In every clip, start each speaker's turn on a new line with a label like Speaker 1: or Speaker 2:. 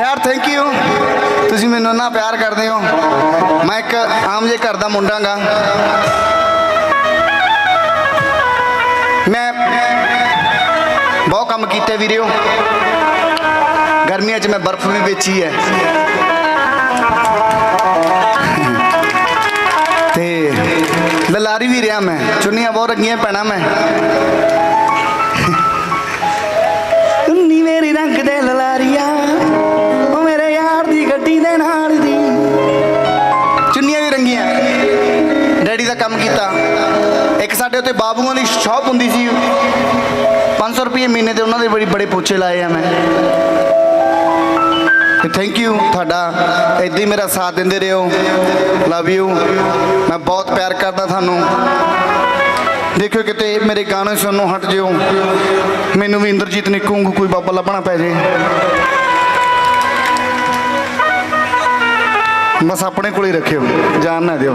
Speaker 1: ਯਾਰ thank you ਤੁਸੀਂ ਮੈਨੂੰ ਇੰਨਾ ਪਿਆਰ ਕਰਦੇ ਹੋ। ਮੈਂ ਇੱਕ ਆਮ ਜੇ ਘਰ ਦਾ ਮੁੰਡਾਗਾ। ਮੈਂ ਬਹੁਤ ਕੰਮ ਕੀਤੇ ਵੀਰਿਓ। ਗਰਮੀਆਂ 'ਚ ਮੈਂ ਬਰਫ਼ ਵੀ ਵੇਚੀ ਹੈ। ਤੇ ਲਲਾਰੀ ਵੀ ਰਿਹਾ ਮੈਂ। ਚੁੰਨੀਆਂ ਬਹੁਤ ਰੰਗੀਆਂ ਪੈਣਾ ਮੈਂ। ਚੁੰਨੀਆਂ ਡੈਡੀ ਦਾ ਕੰਮ ਕੀਤਾ। ਇੱਕ ਸਾਡੇ ਉੱਤੇ ਬਾਬੂਆਂ ਦੀ ਸ਼ਾਪ ਹੁੰਦੀ ਸੀ। 500 ਰੁਪਏ ਮਹੀਨੇ ਦੇ ਉਹਨਾਂ ਦੇ ਬੜੀ ਬੜੇ ਪੋਚੇ ਲਾਏ ਆ ਮੈਂ। ਤੇ ਥੈਂਕ ਯੂ ਤੁਹਾਡਾ। ਇਦਾਂ ਹੀ ਮੇਰਾ ਸਾਥ ਦਿੰਦੇ ਰਹੋ। ਲਵ ਯੂ ਮੈਂ ਬਹੁਤ ਪਿਆਰ ਕਰਦਾ ਤੁਹਾਨੂੰ। ਦੇਖਿਓ ਕਿਤੇ ਮੇਰੇ ਗਾਣੇ ਸੁਣਨੋਂ ਹਟ ਜਿਓ। ਮੈਨੂੰ ਵੀ ਇੰਦਰਜੀਤ ਨਿੱਕੂ ਵਾਂਗੂ ਕੋਈ ਬਾਬਾ ਲੱਭਣਾ ਪੈ ਜੇ। ਬਸ ਆਪਣੇ ਕੋਲ ਹੀ ਰੱਖਿਓ ਜਾਨ ਨਾ ਦਿਓ।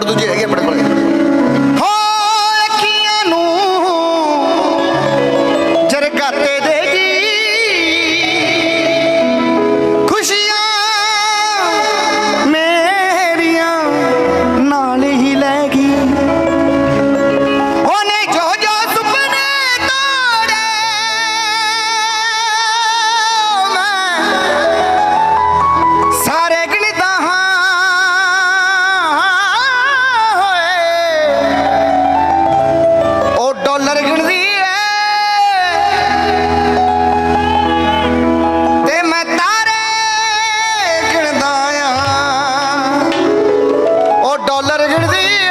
Speaker 1: അവിടെ തൂക്കി রেখে দিয়ে